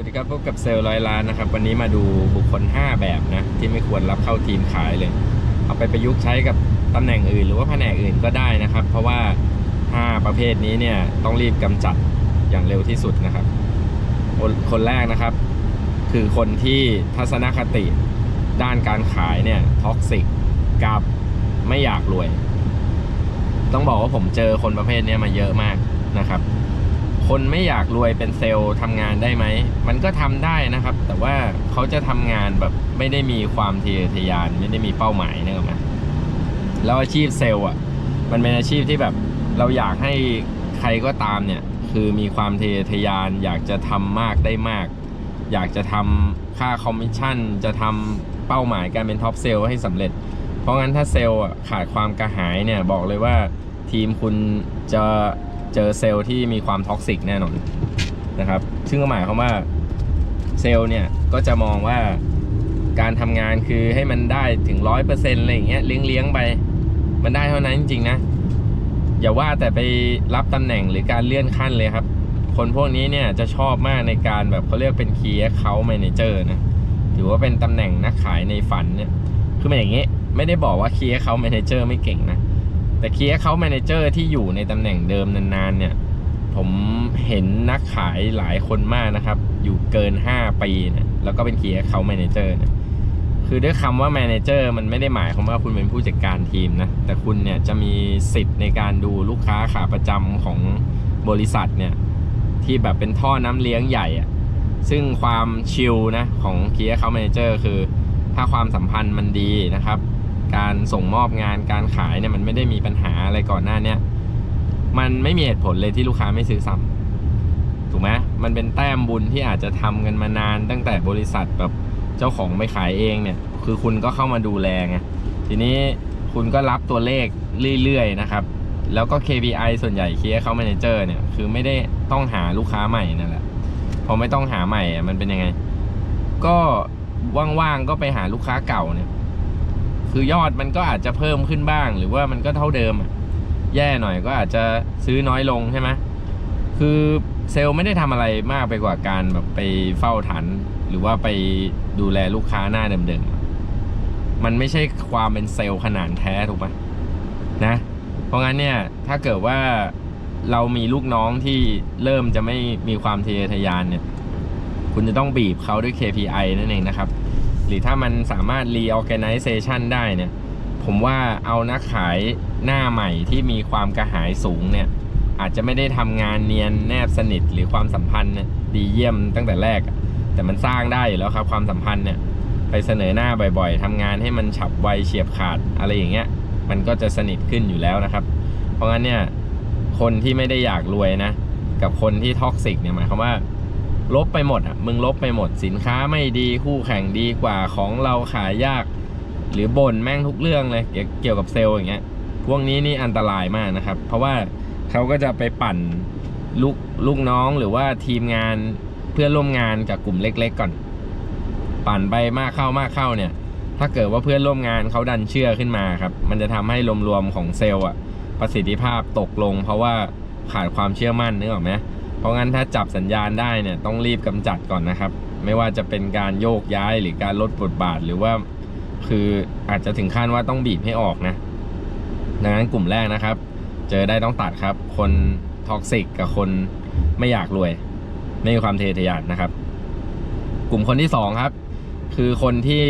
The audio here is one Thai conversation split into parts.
วัสดีครับพบกับเซลล์ร้อยล้านนะครับ วันนี้มาดูบุคคล 5 แบบนะ ที่ไม่ควรรับเข้าทีมขายเลย เอาไปประยุกต์ใช้กับตำแหน่งอื่น หรือว่าแผนกอื่นก็ได้นะครับ เพราะว่า 5 ประเภทนี้เนี่ยต้องรีบกำจัดอย่างเร็วที่สุดนะครับ คนคนแรกนะครับ คือคนที่ทัศนคติด้านการขายเนี่ยท็อกซิกกับไม่อยากรวย ต้องบอกว่าผมเจอคนประเภทนี้มาเยอะมากนะครับ คนไม่อยากรวยเป็นเซลล์ทำงานได้ไหม มันก็ทำได้นะครับ แต่ว่าเขาจะทำงานแบบไม่ได้มีความทะเยอทะยานไม่ได้มีเป้าหมายนะครับนะแล้วอาชีพเซลล์อะ มันเป็นอาชีพที่แบบเราอยากให้ใครก็ตามเนี่ย คือมีความทะเยอทะยาน อยากจะทำมากได้มาก อยากจะทำค่าคอมมิชชั่น จะทำเป้าหมายการเป็นท็อปเซลล์ให้สำเร็จ เพราะงั้นถ้าเซลล์อะขาดความกระหายเนี่ยบอกเลยว่าทีมคุณจะ เจอเซลล์ที่มีความท็อกซิกแน่นอนนะครับ ซึ่งก็หมายความว่าเซลล์เนี่ยก็จะมองว่าการทำงานคือให้มันได้ถึงร้อยเปอร์เซ็นต์อะไรอย่างเงี้ยเลี้ยงเลี้ยงๆไป มันได้เท่านั้นจริงๆนะ อย่าว่าแต่ไปรับตำแหน่งหรือการเลื่อนขั้นเลยครับ คนพวกนี้เนี่ยจะชอบมากในการแบบเขาเรียกเป็น Key Account Manager นะถือว่าเป็นตำแหน่งนักขายในฝันเนี่ยคือมันอย่างนี้ไม่ได้บอกว่า Key Account Manager ไม่เก่งนะ แต่ Key Account Manager ที่อยู่ในตำแหน่งเดิมนานๆเนี่ย ผมเห็นนักขายหลายคนมากนะครับ อยู่เกิน 5 ปีเนี่ยแล้วก็เป็น Key Account Manager เนี่ยคือด้วยคำว่า Manager มันไม่ได้หมายความว่าคุณเป็นผู้จัดการทีมนะ แต่คุณเนี่ยจะมีสิทธิ์ในการดูลูกค้าขาประจำของบริษัทเนี่ย ที่แบบเป็นท่อน้ำเลี้ยงใหญ่อะซึ่งความชิลนะของ Key Account Manager คือถ้าความสัมพันธ์มันดีนะครับ การส่งมอบงานการขายเนี่ยมันไม่ได้มีปัญหาอะไรก่อนหน้าเนี้ยมันไม่มีเหตุผลเลยที่ลูกค้าไม่ซื้อซ้ำถูกไหมมันเป็นแต้มบุญที่อาจจะทำกันมานานตั้งแต่บริษัทแบบเจ้าของไปขายเองเนี่ย คือคุณก็เข้ามาดูแลไงทีนี้คุณก็รับตัวเลขเรื่อยๆนะครับ แล้วก็ KPI ส่วนใหญ่ Key Account Manager เนี่ยคือไม่ได้ต้องหาลูกค้าใหม่นั่นแหละพอไม่ต้องหาใหม่มันเป็นยังไง ก็ว่างๆก็ไปหาลูกค้าเก่าเนี่ย คือยอดมันก็อาจจะเพิ่มขึ้นบ้าง หรือว่ามันก็เท่าเดิม แย่หน่อยก็อาจจะซื้อน้อยลงใช่ไหมคือเซลล์ไม่ได้ทำอะไรมากไปกว่าการแบบไปเฝ้าฐานหรือว่าไปดูแลลูกค้าหน้าเดิมๆมันไม่ใช่ความเป็นเซลล์ขนาดแท้ถูกปะนะ เพราะงั้นเนี่ยถ้าเกิดว่าเรามีลูกน้องที่เริ่มจะไม่มีความทะเยอทะยานเนี่ย คุณจะต้องบีบเขาด้วย KPI นั่นเองนะครับ หรือถ้ามันสามารถ reorganization ได้เนี่ยผมว่าเอานักขายหน้าใหม่ที่มีความกระหายสูงเนี่ยอาจจะไม่ได้ทำงานเนียนแนบสนิทหรือความสัมพันธ์ดีเยี่ยมตั้งแต่แรก แต่มันสร้างได้อยู่แล้วครับความสัมพันธ์เนี่ยไปเสนอหน้าบ่อยๆทำงานให้มันฉับไวเฉียบขาดอะไรอย่างเงี้ยมันก็จะสนิทขึ้นอยู่แล้วนะครับ เพราะงั้นเนี่ยคนที่ไม่ได้อยากรวยนะ กับคนที่ท็อกซิกเนี่ยหมายความว่า ลบไปหมดอะมึงลบไปหมดสินค้าไม่ดีคู่แข่งดีกว่าของเราขายยาก หรือบ่นแม่งทุกเรื่องเลยเกี่ยวกับเซลล์อย่างเงี้ย พวกนี้นี่อันตรายมากนะครับ เพราะว่าเขาก็จะไปปั่นลูกลูกน้องหรือว่าทีมงานเพื่อนร่วมงานจากกลุ่มเล็ก ๆ ก่อน ปั่นไปมากเข้ามากเข้าเนี่ย ถ้าเกิดว่าเพื่อนร่วมงานเขาดันเชื่อขึ้นมาครับ มันจะทำให้รวมๆของเซลล์อะประสิทธิภาพตกลง เพราะว่าขาดความเชื่อมั่นนึกออกไหม เพราะงั้นถ้าจับสัญญาณได้เนี่ยต้องรีบกำจัดก่อนนะครับ ไม่ว่าจะเป็นการโยกย้ายหรือการลดบทบาทหรือว่า คืออาจจะถึงขั้นว่าต้องบีบให้ออกนะ ดังนั้นกลุ่มแรกนะครับ เจอได้ต้องตัดครับ คนท็อกซิกกับคนไม่อยากรวย ไม่มีความเททะยานนะครับ กลุ่มคนที่สองครับ คือคนที่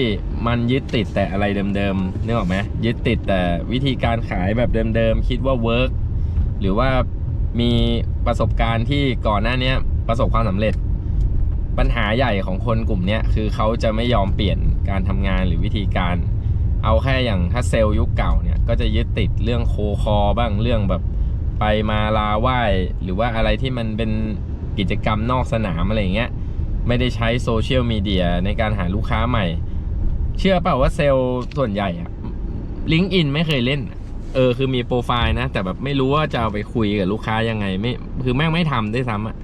มันยึดติดแต่อะไรเดิมๆนึกออกไหมยึดติดแต่วิธีการขายแบบเดิมๆคิดว่าเวิร์กหรือว่า มีประสบการณ์ที่ก่อนหน้านี้ประสบความสำเร็จ ปัญหาใหญ่ของคนกลุ่มนี้คือเขาจะไม่ยอมเปลี่ยนการทำงานหรือวิธีการ เอาแค่อย่างถ้าเซลล์ยุคเก่าเนี่ยก็จะยึดติดเรื่องโคคอบ้างเรื่องแบบไปมาลาไหว้หรือว่าอะไรที่มันเป็นกิจกรรมนอกสนามอะไรอย่างเงี้ยไม่ได้ใช้โซเชียลมีเดียในการหาลูกค้าใหม่ เชื่อเปล่าว่าเซลล์ส่วนใหญ่อะลิงก์อินไม่เคยเล่นอะ เออคือมีโปรไฟล์นะ แต่แบบไม่รู้ว่าจะเอาไปคุยกับลูกค้ายังไงไม่คือแม่งไม่ทำด้วยซ้ำอะ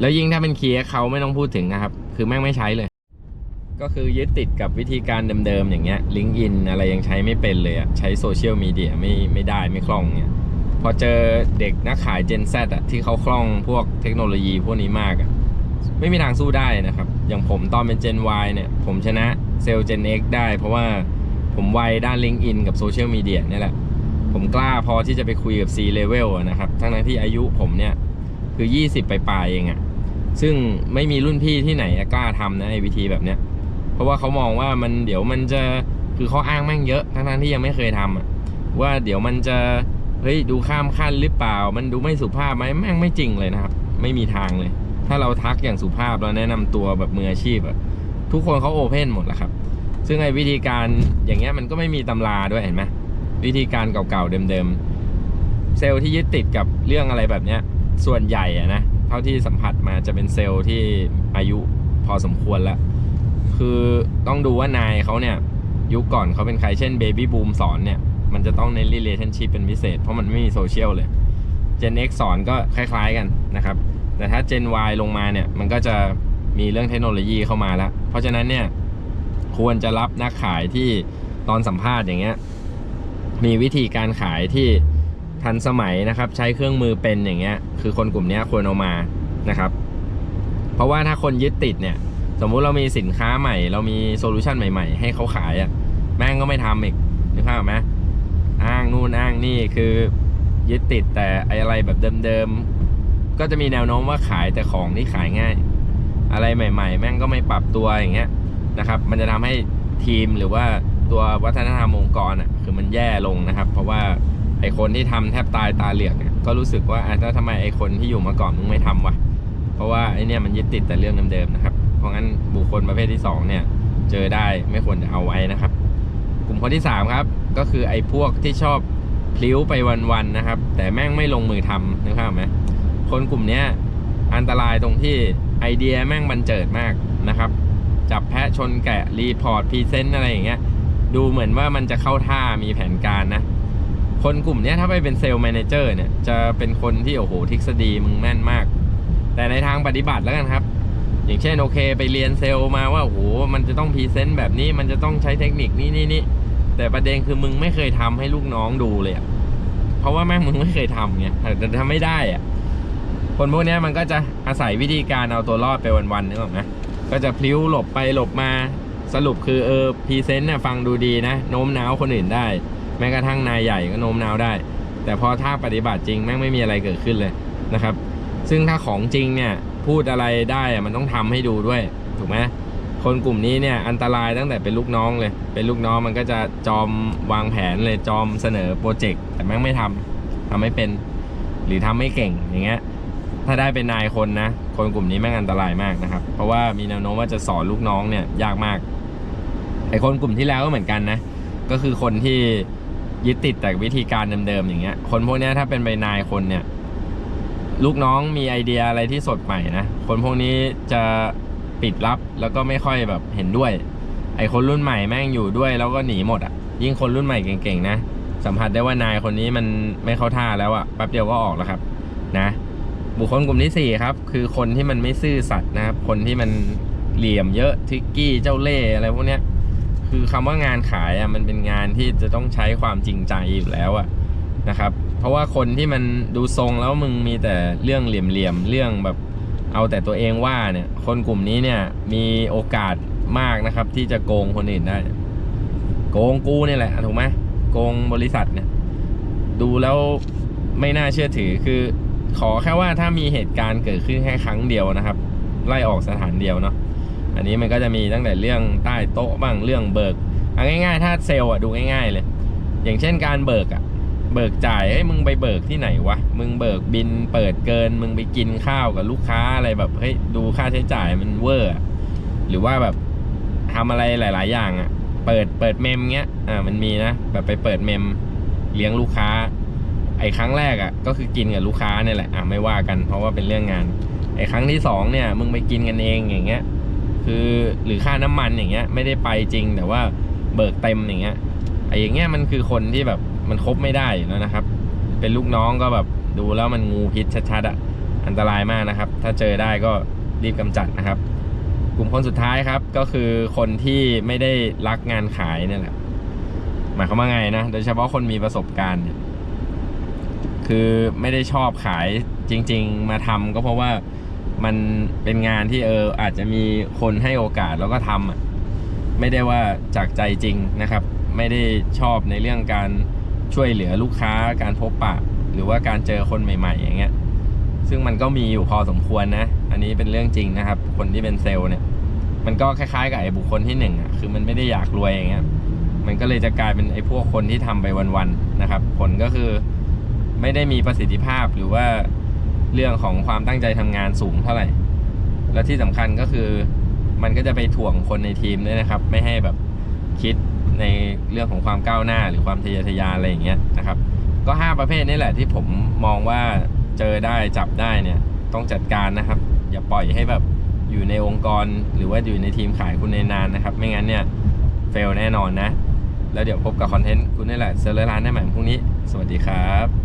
แล้วยิ่งถ้าเป็นเคลียร์เขาไม่ต้องพูดถึงนะครับ คือแม่งไม่ใช้เลย ก็คือยึดติดกับวิธีการเดิมๆอย่างเงี้ยลิงก์อินอะไรยังใช้ไม่เป็นเลยอะใช้โซเชียลมีเดียไม่ไม่ได้ไม่คล่องเนี่ยพอเจอเด็กนักขาย Gen Z อะที่เขาคล่องพวกเทคโนโลยีพวกนี้มากอะไม่มีทางสู้ได้นะครับ อย่างผมตอนเป็น Gen Y เนี่ย ผมชนะเซลล์ Gen X ได้ เพราะว่าผมไวด้าน LinkedIn กับโซเชียลมีเดียนี่แหละ ผมกล้าพอที่จะไปคุยกับ C level นะครับ ทั้งนั้นที่อายุผมเนี่ย คือ 20 ไปปลายเองอะซึ่งไม่มีรุ่นพี่ที่ไหนกล้าทำนะไอ้วิธีแบบเนี้ย เพราะว่าเขามองว่ามันเดี๋ยวมันจะคือเขาอ้างแม่งเยอะ ทั้งนั้นที่ยังไม่เคยทำอะว่าเดี๋ยวมันจะเฮ้ยดูข้ามขั้นหรือเปล่า มันดูไม่สุภาพไหมแม่งไม่จริงเลยนะครับ ไม่มีทางเลย ถ้าเราทักอย่างสุภาพเราแนะนำตัวแบบมืออาชีพอะทุกคนเขาโอเพนหมดแหละครับ ซึ่งไอ้วิธีการอย่างเงี้ยมันก็ไม่มีตำราด้วยเห็นไหม วิธีการเก่าๆเดิมๆเซลล์ที่ยึดติดกับเรื่องอะไรแบบเนี้ยส่วนใหญ่อะนะเท่าที่สัมผัสมาจะเป็นเซลล์ที่อายุพอสมควรแล้ว คือต้องดูว่านายเขาเนี่ย ยุคก่อนเขาเป็นใครเช่นเบบี้บูมสอนเนี่ย มันจะต้องใน relationship เป็นพิเศษ เพราะมันไม่มีโซเชียลเลย Gen X สอนก็คล้ายๆกันนะครับ แต่ถ้า Gen Y ลงมาเนี่ย มันก็จะมีเรื่องเทคโนโลยีเข้ามาแล้ว เพราะฉะนั้นเนี่ย ควรจะรับนักขายที่ตอนสัมภาษณ์อย่างเงี้ย มีวิธีการขายที่ทันสมัยนะครับ ใช้เครื่องมือเป็นอย่างเงี้ย คือคนกลุ่มนี้ควรเอามานะครับ เพราะว่าถ้าคนยึดติดเนี่ย สมมุติเรามีสินค้าใหม่ เรามีโซลูชันใหม่ๆ ให้เขาขายอะ่ะแม่งก็ไม่ทำอีกนึกภาพไหมอ้างนู่นอ้างนี่คือยึดติดแต่ไอ้อะไรแบบเดิมๆก็จะมีแนวโน้มว่าขายแต่ของที่ขายง่าย อะไรใหม่ ๆ แม่งก็ไม่ปรับตัวอย่างเงี้ยนะครับ มันจะทำให้ทีมหรือว่า ตัววัฒนธรรมองค์กรอะคือมันแย่ลงนะครับ เพราะว่าไอคนที่ทำแทบตายตาเหลือกเนี่ยก็รู้สึกว่าอะแล้วทำไมไอคนที่อยู่มาก่อนมึงไม่ทำวะเพราะว่าไอเนี่ยมันยึดติดแต่เรื่องเดิมๆนะครับ เพราะงั้นบุคคลประเภทที่สองเนี่ย เจอได้ไม่ควรจะเอาไว้นะครับ กลุ่มคนที่สามครับ ก็คือไอพวกที่ชอบพลิ้วไปวันๆนะครับ แต่แม่งไม่ลงมือทำนึกภาพไหมคนกลุ่มเนี้ยอันตรายตรงที่ไอเดียแม่งบันเจิดมากนะครับ จับแพะชนแกะรีพอร์ตพรีเซนต์อะไรอย่างเงี้ย ดูเหมือนว่ามันจะเข้าท่ามีแผนการนะ คนกลุ่มนี้ถ้าไปเป็นเซลล์แมเนเจอร์เนี่ย จะเป็นคนที่โอ้โหทฤษฎีมึงแม่นมาก แต่ในทางปฏิบัติแล้วกันครับ อย่างเช่นโอเค ไปเรียนเซลล์มาว่าโอ้โหมันจะต้องพรีเซนต์แบบนี้มันจะต้องใช้เทคนิคนี้นี่นี่แต่ประเด็นคือมึงไม่เคยทำให้ลูกน้องดูเลยเพราะว่าแม่งมึงไม่เคยทำไงแต่ทำไม่ได้อะคนพวกนี้มันก็จะอาศัยวิธีการเอาตัวรอดไปวันๆนึกออกไหมก็จะพลิ้วหลบไปหลบมา สรุปคือเออพรีเซนต์เนี่ยฟังดูดีนะ โน้มน้าวคนอื่นได้ แม้กระทั่งนายใหญ่ก็โน้มน้าวได้ แต่พอถ้าปฏิบัติจริงแม่งไม่มีอะไรเกิดขึ้นเลยนะครับ ซึ่งถ้าของจริงเนี่ยพูดอะไรได้มันต้องทำให้ดูด้วยถูกไหมคนกลุ่มนี้เนี่ยอันตรายตั้งแต่เป็นลูกน้องเลย เป็นลูกน้องมันก็จะจอมวางแผนเลยจอมเสนอโปรเจกต์แต่แม่งไม่ทำทำไม่เป็น หรือทำไม่เก่งอย่างเงี้ยถ้าได้เป็นนายคนนะ คนกลุ่มนี้แม่งอันตรายมากนะครับ เพราะว่ามีแนวโน้มว่าจะสอนลูกน้องเนี่ยยากมาก ไอคนกลุ่มที่แล้วก็เหมือนกันนะ ก็คือคนที่ยึดติดแต่วิธีการเดิมๆอย่างเงี้ย คนพวกนี้ถ้าเป็นใบนายคนเนี่ย ลูกน้องมีไอเดียอะไรที่สดใหม่นะ คนพวกนี้จะปิดลับแล้วก็ไม่ค่อยแบบเห็นด้วย ไอคนรุ่นใหม่แม่งอยู่ด้วย แล้วก็หนีหมดอะ ยิ่งคนรุ่นใหม่เก่งๆนะ สัมผัสได้ว่านายคนนี้มันไม่เข้าท่าแล้วอะแป๊บเดียวก็ออกแล้วครับนะ บุคคลกลุ่มที่สี่ครับ คือคนที่มันไม่ซื่อสัตย์นะครับ คนที่มันเหลี่ยมเยอะทิกกี้เจ้าเล่ห์อะไรพวกเนี้ย คือคำว่างานขายอะมันเป็นงานที่จะต้องใช้ความจริงใจอยู่แล้วอะนะครับ เพราะว่าคนที่มันดูทรงแล้วมึงมีแต่เรื่องเหลี่ยมๆเรื่องแบบเอาแต่ตัวเองว่าเนี่ย คนกลุ่มนี้เนี่ยมีโอกาสมากนะครับ ที่จะโกงคนอื่นได้ โกงกูเนี่ยแหละถูกไหมโกงบริษัทเนี่ย ดูแล้วไม่น่าเชื่อถือคือ ขอแค่ว่าถ้ามีเหตุการณ์เกิดขึ้นแค่ครั้งเดียวนะครับ ไล่ออกสถานเดียวเนาะ อันนี้มันก็จะมีตั้งแต่เรื่องใต้โต๊ะบ้างเรื่องเบิกเอาง่ายๆ ถ้าเซลล์อะดูง่ายๆเลย อย่างเช่นการเบิกอะเบิกจ่ายเฮ้ยมึงไปเบิกที่ไหนวะมึงเบิกบินเปิดเกิน มึงไปกินข้าวกับลูกค้าอะไรแบบเฮ้ยดูค่าใช้จ่ายมันเวอร์หรือว่าแบบทำอะไรหลาย ๆ อย่างอะ เปิดเปิดเมมเงี้ยอ่ามันมีนะแบบไปเปิดเมมเลี้ยงลูกค้า ไอ้ครั้งแรกอะก็คือกินกับลูกค้าเนี่ยแหละอะไม่ว่ากันเพราะว่าเป็นเรื่องงานไอ้ครั้งที่สองเนี่ยมึงไปกินกันเองอย่างเงี้ย คือหรือค่าน้ำมันอย่างเงี้ยไม่ได้ไปจริง แต่ว่าเบิกเต็มอย่างเงี้ยไอ้อย่างเงี้ยมันคือคนที่แบบมันคบไม่ได้แล้วนะครับ เป็นลูกน้องก็แบบดูแล้วมันงูพิษชัดๆอะอันตรายมากนะครับ ถ้าเจอได้ก็รีบกำจัดนะครับ กลุ่มคนสุดท้ายครับก็คือคนที่ไม่ได้รักงานขายเนี่ยแหละหมายความว่าไงนะโดยเฉพาะคนมีประสบการณ์คือไม่ได้ชอบขายจริง ๆ มาทำก็เพราะว่า มันเป็นงานที่เอออาจจะมีคนให้โอกาสแล้วก็ทำอะไม่ได้ว่าจากใจจริงนะครับ ไม่ได้ชอบในเรื่องการช่วยเหลือลูกค้าการพบปะ หรือว่าการเจอคนใหม่ ๆ อย่างเงี้ยซึ่งมันก็มีอยู่พอสมควรนะ อันนี้เป็นเรื่องจริงนะครับ คนที่เป็นเซลล์เนี่ย มันก็คล้ายๆกับไอ้บุคคลที่หนึ่งอะคือมันไม่ได้อยากรวยอย่างเงี้ยมันก็เลยจะกลายเป็นไอ้พวกคนที่ทำไปวันๆนะครับ ผลก็คือไม่ได้มีประสิทธิภาพหรือว่า เรื่องของความตั้งใจทำงานสูงเท่าไหร่ และที่สำคัญก็คือมันก็จะไปถ่วงคนในทีมด้วยนะครับ ไม่ให้แบบคิดในเรื่องของความก้าวหน้าหรือความทะเยอทะยานอะไรอย่างเงี้ยนะครับ ก็ห้าประเภทนี่แหละที่ผมมองว่าเจอได้จับได้เนี่ยต้องจัดการนะครับ อย่าปล่อยให้แบบอยู่ในองค์กรหรือว่าอยู่ในทีมขายคุณในนานนะครับ ไม่งั้นเนี่ยเฟลแน่นอนนะ แล้วเดี๋ยวพบกับคอนเทนต์คุณนี่แหละเซอร์เลอร์ร้านได้ใหม่พรุ่งนี้ สวัสดีครับ